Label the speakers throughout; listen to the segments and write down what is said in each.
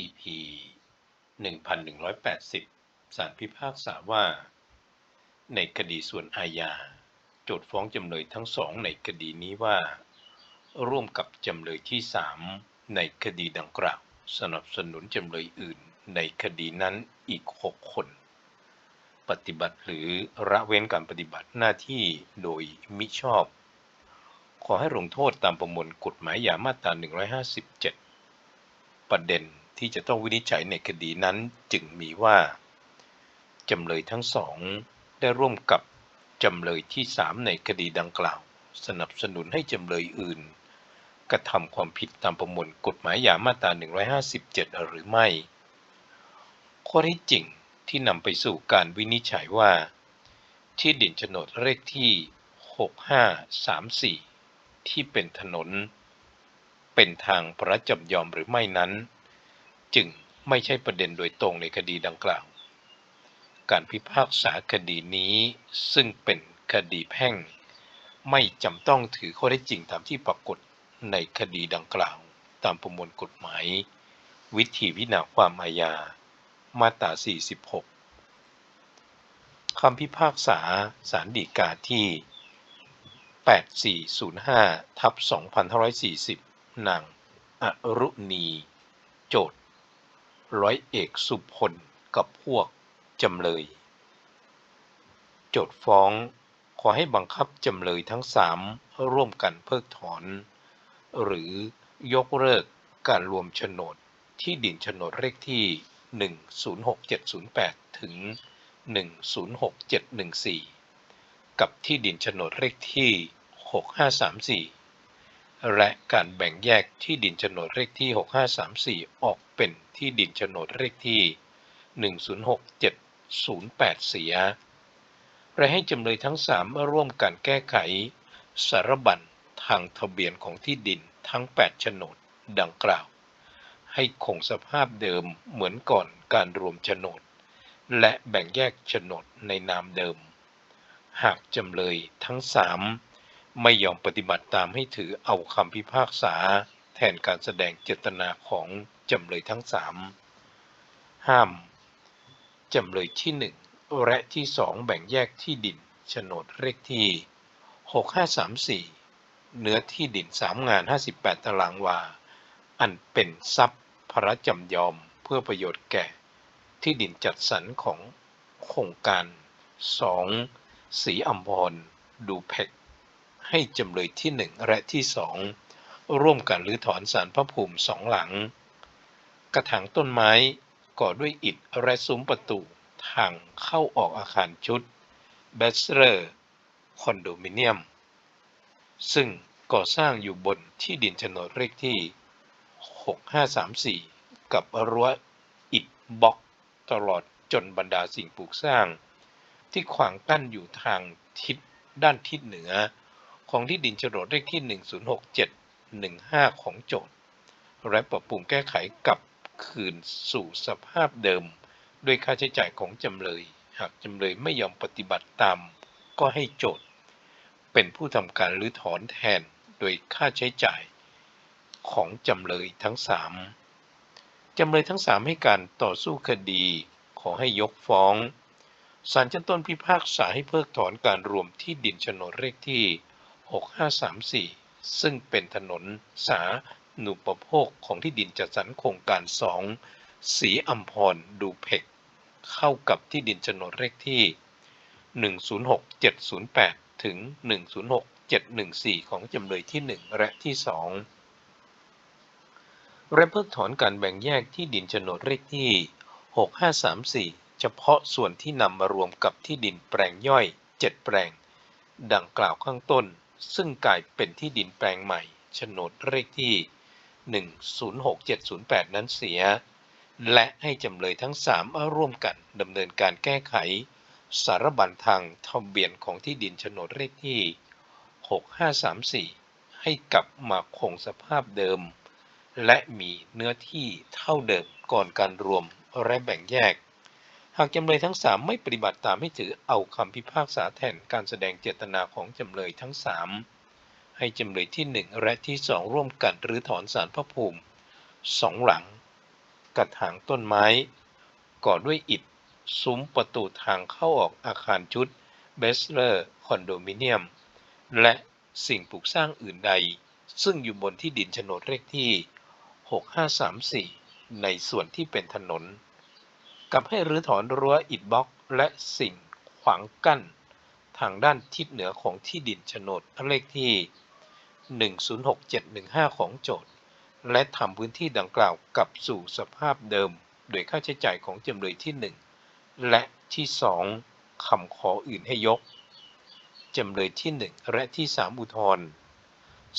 Speaker 1: EP 1180 ศาลพิพากษาว่า ในคดีส่วนอาญา โจทฟ้องจำเลยทั้งสองในคดีนี้ว่า ร่วมกับจำเลยที่สามในคดีดังกล่าว สนับสนุนจำเลยอื่นในคดีนั้นอีก 6 คน ปฏิบัติหรือละเว้นการปฏิบัติหน้าที่โดยมิชอบ ขอให้ลงโทษตามประมวลกฎหมายยามาตรา 157 ประเด็น ที่จะต้องวินิจฉัยในคดีนั้นจึงมีว่า จำเลยทั้งสองได้ร่วมกับจำเลยที่สามในคดีดังกล่าว สนับสนุนให้จำเลยอื่น กระทำความผิดตามประมวลกฎหมายยามาตรา 157 หรือไม่ ข้อที่จริงที่นำไปสู่การวินิจฉัยว่า ที่ดินโฉนดเลขที่ 6534 ที่เป็นถนน เป็นทางประจำยอมหรือไม่นั้น จึงไม่ใช่ประเด็นโดยตรงในคดีดังกล่าว การพิพากษาคดีนี้ซึ่งเป็นคดีแพ่ง ไม่จำต้องถือข้อได้จริงตามที่ปรากฏในคดีดังกล่าว ตามประมวลกฎหมาย วิธีวินาความอาญา มาตรา 46 คำพิพากษาสารดีกาที่ 8405 ทับ 2540 นางอรุณี โจทย์ ร้อยเอกสุพลกับพวกจำเลย โจทฟ้องขอให้บังคับจำเลยทั้งสามร่วมกันเพิกถอน หรือยกเลิกการรวมโฉนดที่ดินโฉนดเลขที่ 106708 ถึง 106714 กับที่ดินโฉนดเลขที่ 6534 และการแบ่งแยกที่ดินโฉนดเลขที่ 6534 ออกเป็นที่ดินโฉนดเลขที่ 106708เสียและให้จำเลยทั้งสามร่วมกันแก้ไข สารบัญทางทะเบียนของที่ดินทั้ง 8 โฉนดดังกล่าว ให้คงสภาพเดิมเหมือนก่อนการรวมโฉนด และแบ่งแยกโฉนดในนามเดิม หากจำเลยทั้งสาม ไม่ยอมปฏิบัติตามให้ถือเอาคำพิพากษา แทนการแสดงเจตนาของจำเลยทั้งสามห้าม จำเลยที่หนึ่งและที่สองแบ่งแยกที่ดินโฉนดเลขที่ 6534 เนื้อที่ดินสามงาน 58 ตารางวา อันเป็นทรัพย์พระจำยอมเพื่อประโยชน์แก่ ที่ดินจัดสรรของโครงการ 2. สีอัมพรดูเพก ให้จำเลยที่ 1 และที่ 2 ร่วมกันรื้อถอนสารพระภูมิสองหลัง กระถางต้นไม้ก่อด้วยอิฐและซุ้มประตูทางเข้าออกอาคารชุด b a c h e l o r คอนโดมิเนียม ซึ่งก่อสร้างอยู่บนที่ดินโฉนดเลขที่ 6534 กับรั้วอิฐบล็อกตลอดจนบรรดาสิ่งปลูกสร้าง ที่ขวางกั้นอยู่ทางทิศด้านทิศเหนือ ของที่ดินโฉนดเลขที่ 106715 ของโจทย์และปรับปรุงแก้ไขกลับคืนสู่สภาพเดิม ด้วยค่าใช้จ่ายของจำเลย หากจำเลยไม่ยอมปฏิบัติตาม ก็ให้โจทย์ เป็นผู้ทำการรื้อถอนแทนโดยค่าใช้จ่ายของจำเลยทั้งสามจำเลยทั้งสามให้การต่อสู้คดีขอให้ยกฟ้องศาลชั้นต้นพิพากษาให้เพิกถอนการรวมที่ดินโฉนดเลขที่ 6534 ซึ่งเป็นถนนสาหนุปโภคของที่ดินจัดสรรโครงการ 2 สีอัมพรดูเพกเข้ากับที่ดินโฉนดเลขที่ 106708 ถึง 106714 ของจำเลยที่ 1 และที่ 2 และเพิกถอนการแบ่งแยกที่ดินโฉนดเลขที่ 6534 เฉพาะส่วนที่นำมารวมกับที่ดินแปลงย่อย 7 แปลง ดังกล่าวข้างต้น ซึ่งกลายเป็นที่ดินแปลงใหม่โฉนดเลขที่ 106708 นั้นเสีย และให้จำเลยทั้ง 3 ร่วมกันดำเนินการแก้ไข สารบัญทางทะเบียนของที่ดินโฉนดเลขที่ 6534 ให้กลับมาคงสภาพเดิม และมีเนื้อที่เท่าเดิมก่อนการรวมและแบ่งแยก หากจำเลยทั้ง3ไม่ปฏิบัติตามให้ถือเอาคำพิพากษาแทนการแสดงเจตนาของจำเลยทั้ง3ให้จำเลยที่1และที่2ร่วมกันหรือถอนสารพระภูมิสองหลัง กระถางต้นไม้ ก่อด้วยอิฐ ซุ้มประตูทางเข้าออกอาคารชุดเบสเลอร์คอนโดมิเนียม และสิ่งปลูกสร้างอื่นใด ซึ่งอยู่บนที่ดินโฉนดเลขที่ 6534 ในส่วนที่เป็นถนน กับให้รื้อถอนรั้วอิฐบล็อก และสิ่งขวางกั้น ทางด้านทิศเหนือของที่ดินโฉนดเลขที่ 106715 ของโจทย์ และทำพื้นที่ดังกล่าวกลับสู่สภาพเดิม โดยค่าใช้จ่ายของจำเลยที่ 1 และที่ 2 คำขออื่นให้ยก จำเลยที่ 1 และที่ 3 อุทธรณ์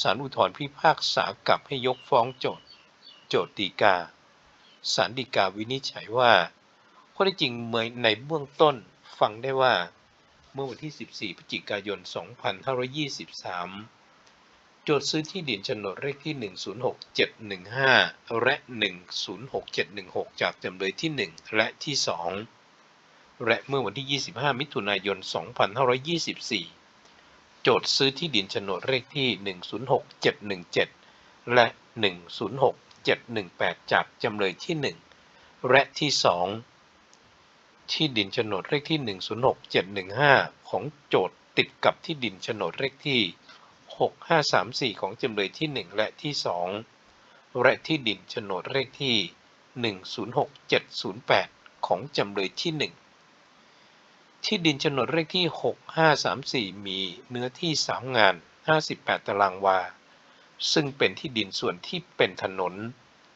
Speaker 1: ศาลอุทธรณ์พิพากษากลับให้ยกฟ้องโจทย์ โจทย์ฎีกาศาลฎีกาวินิจฉัยว่า ข้อท็จจริงเมื่อในเบื้องต้นฟังได้ว่าเมื่อวันที่ 14 พฤศจิกายน 2523 โจทย์ซื้อที่ดินโฉนดเลขที่ 106715 และ 106716 จากจำเลยที่ 1 และที่ 2 และเมื่อวันที่ 25 มิถุนายน 2524 โจทย์ซื้อที่ดินโฉนดเลขที่ 106717 และ 106718 จากจำเลยที่ 1 และที่ 2 ที่ดินโฉนดเลขที่ 106715 ของโจทย์ติดกับที่ดินโฉนดเลขที่ 6534 ของจำเลยที่ 1 และที่ 2 และที่ดินโฉนดเลขที่ 106708 ของจำเลยที่ 1 ที่ดินโฉนดเลขที่ 6534 มีเนื้อที่ 3 งาน 58 ตารางวา ซึ่งเป็นที่ดินส่วนที่เป็นถนน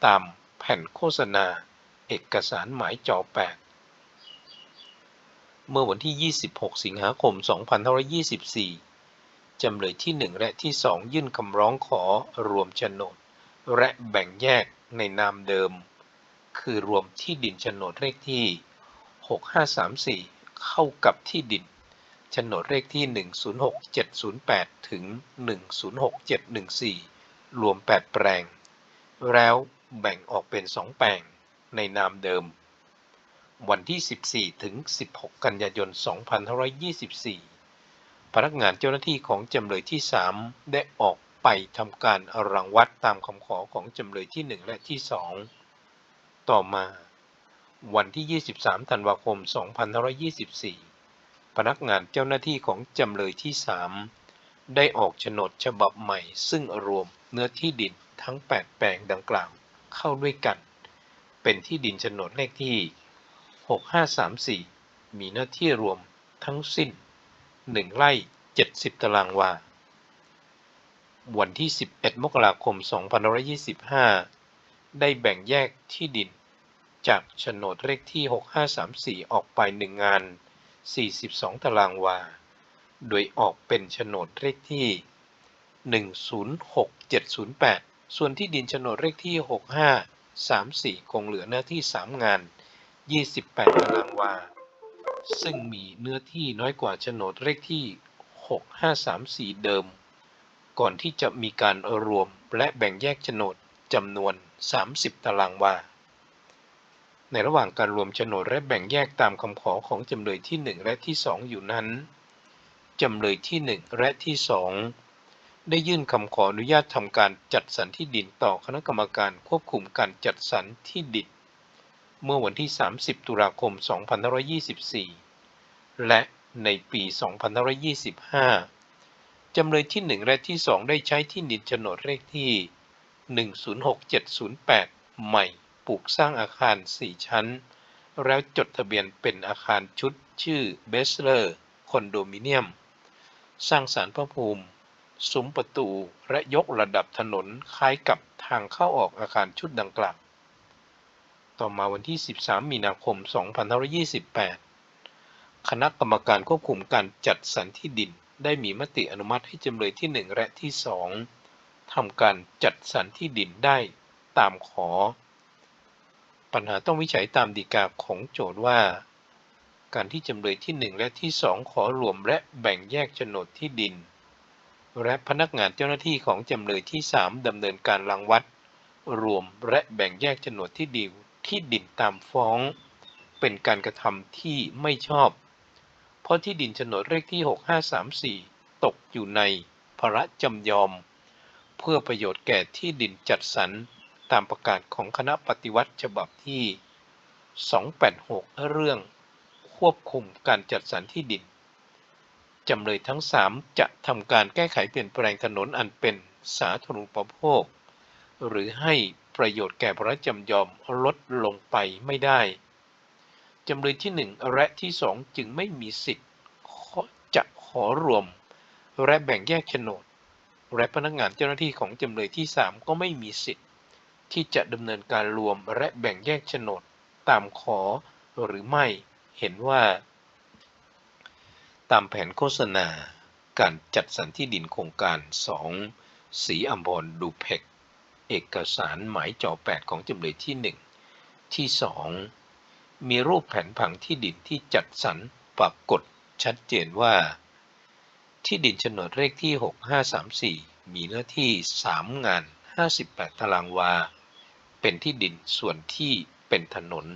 Speaker 1: ตามแผ่นโฆษณา เอกสารหมายจอ8 เมื่อวันที่ 26 สิงหาคม 2524 จำเลยที่ 1 และที่ 2 ยื่นคำร้องขอรวมโฉนด และแบ่งแยกในนามเดิม คือรวมที่ดินโฉนดเลขที่ 6534 เข้ากับที่ดินโฉนดเลขที่ 106708 ถึง 106714 รวม 8 แปลง แล้วแบ่งออกเป็น 2 แปลงในนามเดิม วันที่ 14 ถึง 16 กันยายน 2524 พนักงานเจ้าหน้าที่ของจำเลยที่ 3 ได้ออกไปทำการรังวัดตามคำขอของจำเลยที่ 1 และที่ 2 ต่อมา วันที่ 23 ธันวาคม 2524 พนักงานเจ้าหน้าที่ของจำเลยที่ 3 ได้ออกโฉนดฉบับใหม่ ซึ่งรวมเนื้อที่ดินทั้ง 8 แปลงดังกล่าวเข้าด้วยกัน เป็นที่ดินโฉนดเลขที่ 6534 มีเนื้อที่รวมทั้งสิ้น 1 ไร่ 70 ตารางวา วันที่ 11 มกราคม 2525 ได้แบ่งแยกที่ดิน จากโฉนดเลขที่ 6534 ออกไป 1 งาน 42 ตารางวา โดยออกเป็นโฉนดเลขที่ 106708 ส่วนที่ดินโฉนดเลขที่ 6534 คงเหลือเนื้อที่ 3 งาน 28 ตารางวา ซึ่งมีเนื้อที่น้อยกว่าโฉนดเลขที่ 6534 เดิม ก่อนที่จะมีการรวมและแบ่งแยกโฉนดจำนวน 30 ตารางวา ในระหว่างการรวมโฉนดและแบ่งแยกตามคำขอของจำเลยที่ 1 และที่ 2 อยู่นั้น จำเลยที่ 1 และที่ 2 ได้ยื่นคำขออนุญาตทำการจัดสรรที่ดินต่อคณะกรรมการควบคุมการจัดสรรที่ดิน เมื่อวันที่ 30 ตุลาคม 2524 และในปี 2525 จำเลยที่ 1 และที่ 2 ได้ใช้ที่ดินโฉนดเลขที่ 106708 ใหม่ปลูกสร้างอาคาร 4 ชั้น แล้วจดทะเบียนเป็นอาคารชุดชื่อเบสเลอร์คอนโดมิเนียม สร้างสารพระภูมิ ซุ้มประตูและยกระดับถนนคล้ายกับทางเข้าออกอาคารชุดดังกล่าว ต่อมาวันที่ 13 มีนาคม 2528 คณะกรรมการควบคุมการจัดสรรที่ดิน ได้มีมติอนุมัติให้จำเลยที่ 1 และที่ 2 ทำการจัดสรรที่ดินได้ตามขอ ปัญหาต้องวิจัยตามฎีกาของโจทย์ว่า การที่จำเลยที่ 1 และที่ 2 ขอรวมและแบ่งแยกโฉนดที่ดิน และพนักงานเจ้าหน้าที่ของจำเลยที่ 3ดำเนินการรังวัดรวมและแบ่งแยกโฉนดที่ดิน ที่ดินตามฟ้อง เป็นการกระทำที่ไม่ชอบ เพราะที่ดินโฉนดเลขที่ 6534 ตกอยู่ในภาระจำยอม เพื่อประโยชน์แก่ที่ดินจัดสรรตามประกาศของคณะปฏิวัติฉบับที่ 286 เรื่อง ควบคุมการจัดสรรที่ดิน จำเลยทั้ง 3 จะทำการแก้ไขเปลี่ยนแปลงถนนอันเป็นสาธารณูปโภค หรือให้ ประโยชน์แก่พระจำยอมลดลงไปไม่ได้ จำเลยที่ 1 และที่ 2 จึงไม่มีสิทธิ์จะขอรวม และแบ่งแยกโฉนด และพนักงานเจ้าหน้าที่ของจำเลยที่ 3 ก็ไม่มีสิทธิ์ ที่จะดำเนินการรวมและแบ่งแยกโฉนดตามขอหรือไม่เห็นว่า ตามแผนโฆษณาการจัดสรรที่ดินโครงการ 2 สีอัมพรดูเพก เอกสารหมายจอ8ของจำเลยที่ 1 ที่ 2 มีรูปแผนผังที่ดินที่จัดสรรปรากฏชัดเจนว่า ที่ดินโฉนดเลขที่ 6534 มีเนื้อที่ 3 งาน 58 ตารางวา เป็นที่ดินส่วนที่เป็นถนน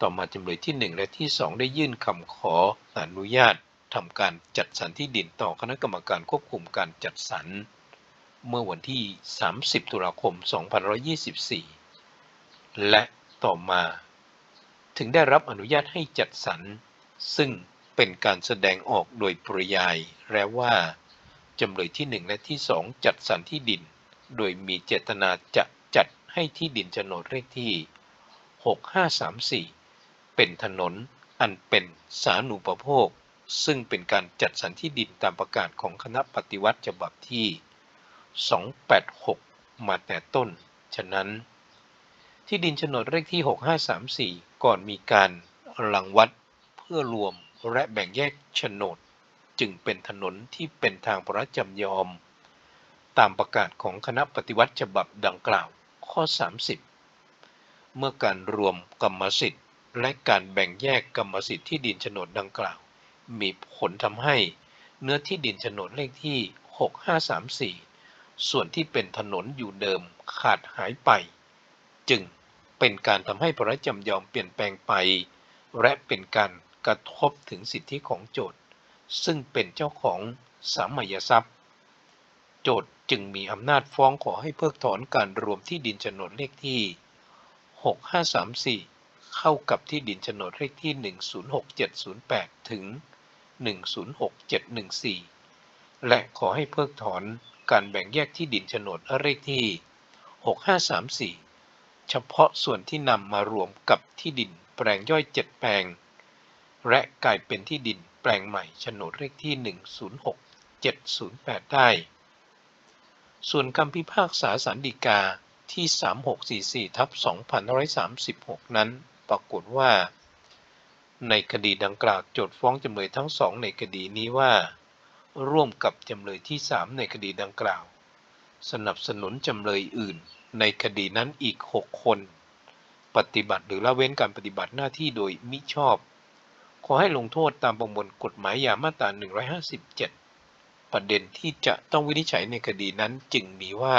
Speaker 1: ต่อมาจำเลยที่ 1 และที่ 2 ได้ยื่นคำขออนุญาตทำการจัดสรรที่ดินต่อคณะกรรมการควบคุมการจัดสรร เมื่อวันที่ 30 ตุลาคม 2524 และต่อมา ถึงได้รับอนุญาตให้จัดสรร ซึ่งเป็นการแสดงออกโดยปริยายแล้วว่า จำเลยที่ 1 และที่ 2 จัดสรรที่ดิน โดยมีเจตนาจะจัดให้ที่ดินโฉนดเลขที่ 6534 เป็นถนนอันเป็นสาธารณูปโภค ซึ่งเป็นการจัดสรรที่ดินตามประกาศของคณะปฏิวัติฉบับที่ 286 มาแต่ต้น ฉะนั้น ที่ดินโฉนดเลขที่ 6534 ก่อนมีการรังวัดเพื่อรวมและแบ่งแยกโฉนด จึงเป็นถนนที่เป็นทางพระจำยอม ตามประกาศของคณะปฏิวัติฉบับดังกล่าวข้อ 30 เมื่อการรวมกรรมสิทธิ์ และการแบ่งแยกกรรมสิทธิ์ที่ดินโฉนดดังกล่าว มีผลทำให้เนื้อที่ดินโฉนดเลขที่ 6534 ส่วนที่เป็นถนนอยู่เดิมขาดหายไป จึงเป็นการทำให้พระจำยอมเปลี่ยนแปลงไป และเป็นการกระทบถึงสิทธิของโจทย์ ซึ่งเป็นเจ้าของสามัญทรัพย์ โจทย์จึงมีอำนาจฟ้องขอให้เพิกถอนการรวมที่ดินโฉนดเลขที่ 6534 เข้ากับที่ดินโฉนดเลขที่ 106708 ถึง 106714 และขอให้เพิกถอน การแบ่งแยกที่ดินโฉนดเลขที่ 6534 เฉพาะส่วนที่นำมารวมกับที่ดินแปลงย่อย 7 แปลง และกลายเป็นที่ดินแปลงใหม่โฉนดเลขที่ 106708 ได้ ส่วนคำพิพากษาสารดีกาที่ 3644ทับ2536 นั้น ปรากฏว่า ในคดีดังกล่าวโจทฟ้องจำเลยทั้งสองในคดีนี้ว่า ร่วมกับจำเลยที่ 3 ในคดีดังกล่าว สนับสนุนจำเลยอื่น ในคดีนั้นอีก 6 คน ปฏิบัติหรือละเว้นการปฏิบัติหน้าที่โดยมิชอบ ขอให้ลงโทษตามประมวลกฎหมายยามาตรา 157 ประเด็นที่จะต้องวินิจฉัยในคดีนั้นจึงมีว่า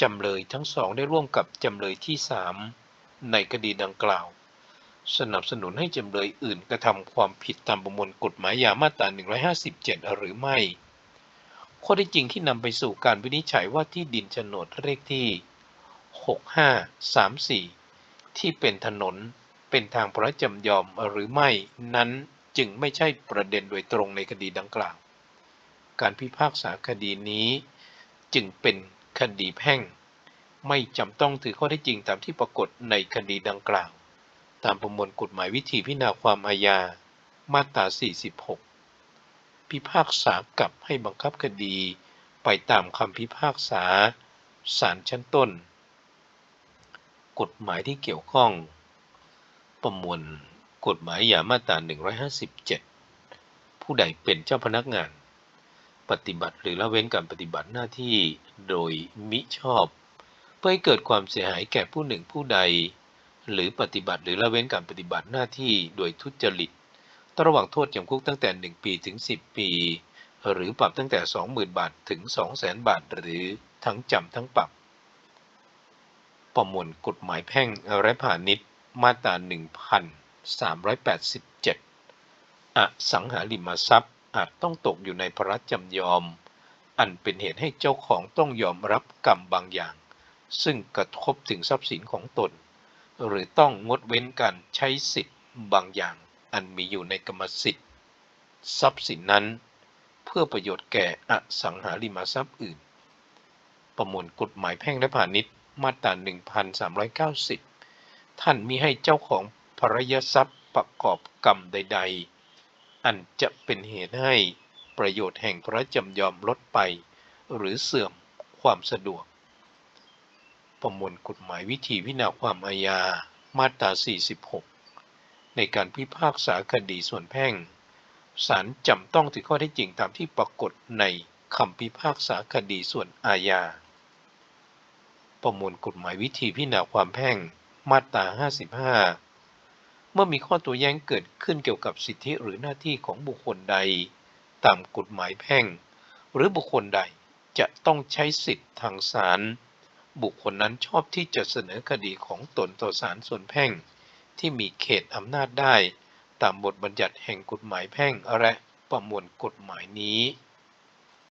Speaker 1: จำเลยทั้งสองได้ร่วมกับจำเลยที่ 3 ในคดีดังกล่าว สนับสนุนให้จำเลยอื่นกระทำความผิดตามประมวลกฎหมายยามาตรา 157 หรือไม่ ข้อที่จริงที่นำไปสู่การวินิจฉัยว่าที่ดินโฉนดเลขที่ 6534 ที่เป็นถนนเป็นทางพระจำยอมหรือไม่นั้นจึงไม่ใช่ประเด็นโดยตรงในคดีดังกล่าว การพิพากษาคดีนี้จึงเป็นคดีแพ่ง ไม่จำต้องถือข้อเท็จจริงตามที่ปรากฏในคดีดังกล่าว ตามประมวลกฎหมายวิธีพิจารณาความอาญา มาตรา 46 พิพากษากลับให้บังคับคดี ไปตามคำพิพากษาศาลชั้นต้น กฎหมายที่เกี่ยวข้อง ประมวลกฎหมายยามาตรา 157 ผู้ใดเป็นเจ้าพนักงาน ปฏิบัติหรือละเว้นการปฏิบัติหน้าที่โดยมิชอบ เพื่อให้เกิดความเสียหายแก่ผู้หนึ่งผู้ใด หรือปฏิบัติหรือละเว้นการปฏิบัติหน้าที่โดยทุจริตต้องระหว่างโทษจำคุกตั้งแต่ 1 ปีถึง 10 ปี หรือปรับตั้งแต่ 20,000 บาทถึง 200,000 บาท หรือทั้งจำทั้งปรับ ประมวลกฎหมายแพ่งและพาณิชย์มาตรา 1387 อสังหาริมทรัพย์อาจต้องตกอยู่ในพระจำยอม อันเป็นเหตุให้เจ้าของต้องยอมรับกรรมบางอย่าง ซึ่งกระทบถึงทรัพย์สินของตน หรือต้องงดเว้นการใช้สิทธิ์บางอย่างอันมีอยู่ในกรรมสิทธิ์ ทรัพย์สินนั้น เพื่อประโยชน์แก่อสังหาริมทรัพย์อื่น ประมวลกฎหมายแพ่งและพาณิชย์มาตรา 1390 ท่านมิให้เจ้าของภรยทรัพย์ประกอบกรรมใด ๆ อันจะเป็นเหตุให้ประโยชน์แห่งพระจำยอมลดไป หรือเสื่อมความสะดวก ประมวลกฎหมายวิธีวินาความอาญา มาตรา 46 ในการพิพากษาคดีส่วนแพ่ง ศาลจำต้องถือข้อเท็จจริงตามที่ปรากฏในคำพิพากษาคดีส่วนอาญา ประมวลกฎหมายวิธีพิจารณาความแพ่ง มาตรา 55 เมื่อมีข้อตัวแย้งเกิดขึ้นเกี่ยวกับสิทธิหรือหน้าที่ของบุคคลใด ตามกฎหมายแพ่ง หรือบุคคลใดจะต้องใช้สิทธิทางศาล บุคคลนั้นชอบที่จะเสนอคดีของตนต่อศาลส่วนแพ่ง ที่มีเขตอำนาจได้ ตามบทบัญญัติแห่งกฎหมายแพ่งและประมวลกฎหมายนี้